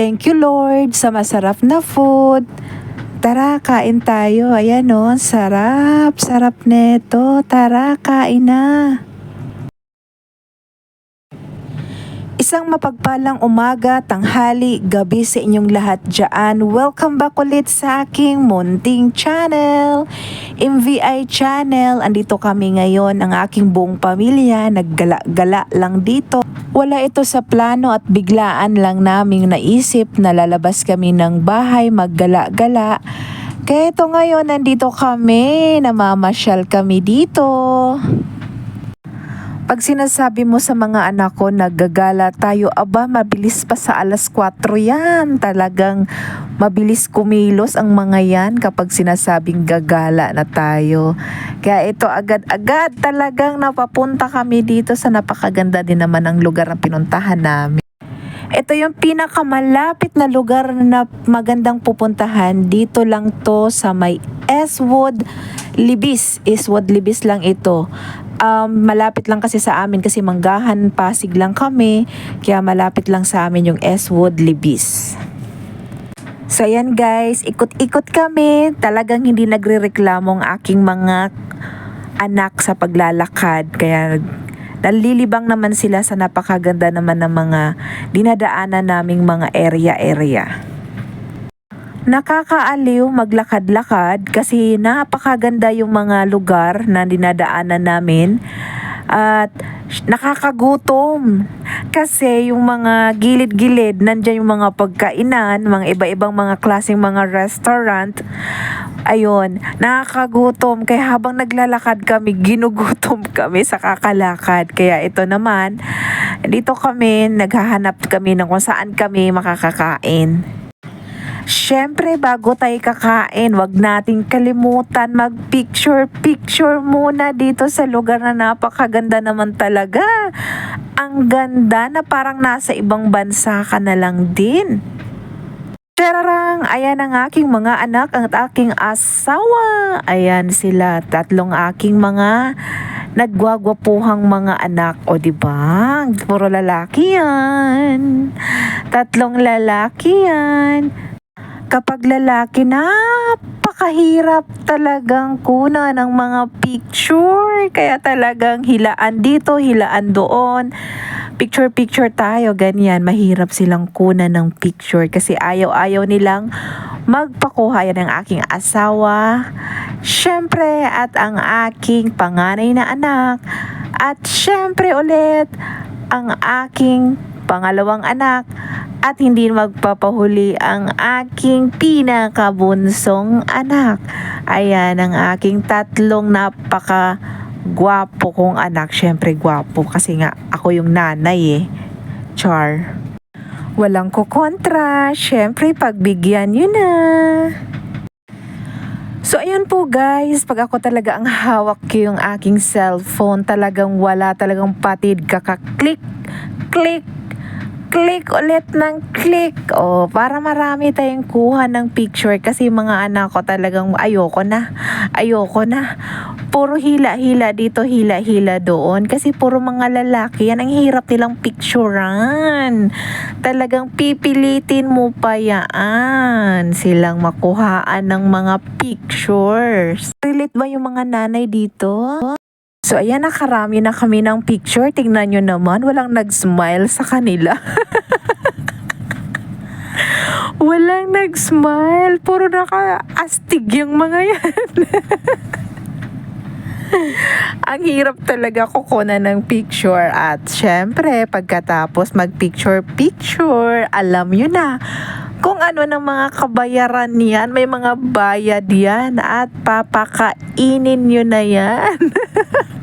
Thank you Lord sa masarap na food. Tara, kain tayo. Ayan o, sarap, sarap neto. Tara, kain na. Isang mapagpalang umaga, tanghali, gabi sa inyong lahat dyan. Welcome back ulit sa aking munting channel, MVI channel. Andito kami ngayon, ang aking buong pamilya, naggala-gala lang dito. Wala ito sa plano at biglaan lang naming naisip na lalabas kami ng bahay, maggala-gala. Kaya ito ngayon, nandito kami, namamasyal kami dito. Pag sinasabi mo sa mga anak ko naggagala tayo, aba mabilis pa sa alas 4 yan. Talagang mabilis kumilos ang mga yan kapag sinasabing gagala na tayo. Kaya ito agad-agad talagang napapunta kami dito sa napakaganda din naman ang lugar na pinuntahan namin. Ito yung pinakamalapit na lugar na magandang pupuntahan. Dito lang to sa may Eswood Libis. Eswood Libis lang ito. Um, malapit lang kasi sa amin kasi Manggahan, Pasig lang kami. Kaya malapit lang sa amin yung Eswood Libis. So ayan guys, ikot-ikot kami. Talagang hindi nagre-reklamo ang aking mga anak sa paglalakad. Kaya nalilibang naman sila sa napakaganda naman ng mga dinadaanan naming mga area-area. Nakakaaliw maglakad-lakad kasi napakaganda yung mga lugar na dinadaanan namin at nakakagutom. Kasi yung mga gilid-gilid nandyan yung mga pagkainan mga iba-ibang mga klaseng mga restaurant. Ayun nakakagutom. Kaya habang naglalakad kami ginugutom kami sa kakalakad. Kaya ito naman dito kami naghahanap kami ng kung saan kami makakakain Siyempre, bago tayo kakain, wag nating kalimutan mag-picture-picture muna dito sa lugar na napakaganda naman talaga. Ang ganda na parang nasa ibang bansa ka na lang din. Tararang, ayan ang aking mga anak, ang aking asawa. Ayan sila, tatlong aking mga nagwagwapuhang mga anak. O ba? Puro lalaki yan. Tatlong lalaki yan kapag lalaki, napakahirap talagang kuna ng mga picture. Kaya talagang hilaan dito, hilaan doon. Picture-picture tayo, ganyan. Mahirap silang kuna ng picture kasi ayaw-ayaw nilang magpakuha yan ng aking asawa. Siyempre, at ang aking panganay na anak. At siyempre ulit, ang aking pangalawang anak at hindi magpapahuli ang aking pinakabunsong anak. Ayan ang aking tatlong napaka gwapo kong anak. Siyempre gwapo kasi nga ako yung nanay eh. Char. Walang kukontra. Siyempre pagbigyan nyo na. So ayun po guys, pag ako talaga ang hawak ko yung aking cellphone, talagang wala talagang patid kakaklik, click, click ulit ng click. Oh, para marami tayong kuha ng picture kasi mga anak ko talagang ayoko na. Ayoko na. Puro hila-hila dito, hila-hila doon. Kasi puro mga lalaki. Yan ang hirap nilang picturean. Talagang pipilitin mo pa yan. Silang makuhaan ng mga pictures. Relate ba yung mga nanay dito? So ayan, nakarami na kami ng picture. Tingnan nyo naman, walang nag-smile sa kanila. walang nag-smile. Puro naka-astig yung mga yan. Ang hirap talaga kukunan ng picture at syempre pagkatapos mag-picture-picture, alam nyo na kung ano ng mga kabayaran niyan, may mga bayad yan at papakainin nyo na yan.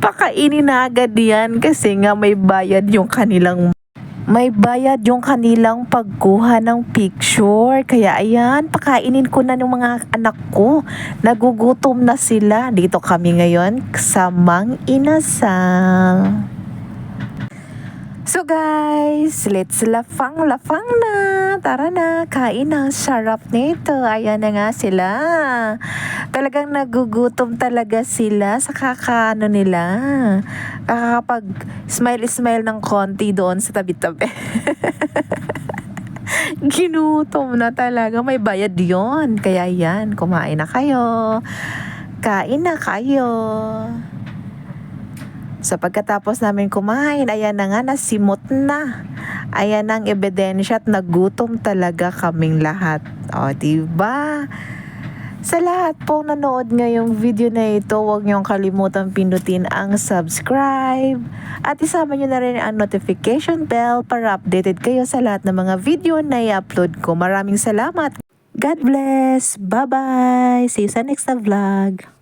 Pakainin na agad yan kasi nga may bayad yung kanilang may bayad yung kanilang pagkuha ng picture. Kaya ayan, pakainin ko na ng mga anak ko. Nagugutom na sila. Dito kami ngayon sa Mang Inasal. So guys, let's lafang lafang na. Tara na, kain na. Sarap nito. Ayan na nga sila. Talagang nagugutom talaga sila sa kakaano nila. Kakapag smile-smile ng konti doon sa tabi-tabi. Ginutom na talaga. May bayad yon Kaya yan, kumain na kayo. Kain na kayo. Sa pagkatapos namin kumain, ayan na nga, nasimot na. Ayan ang ebidensya at nagutom talaga kaming lahat. O, diba? Sa lahat po nanood ngayong video na ito, huwag niyong kalimutan pindutin ang subscribe. At isama niyo na rin ang notification bell para updated kayo sa lahat ng mga video na i-upload ko. Maraming salamat. God bless. Bye-bye. See you sa next na vlog.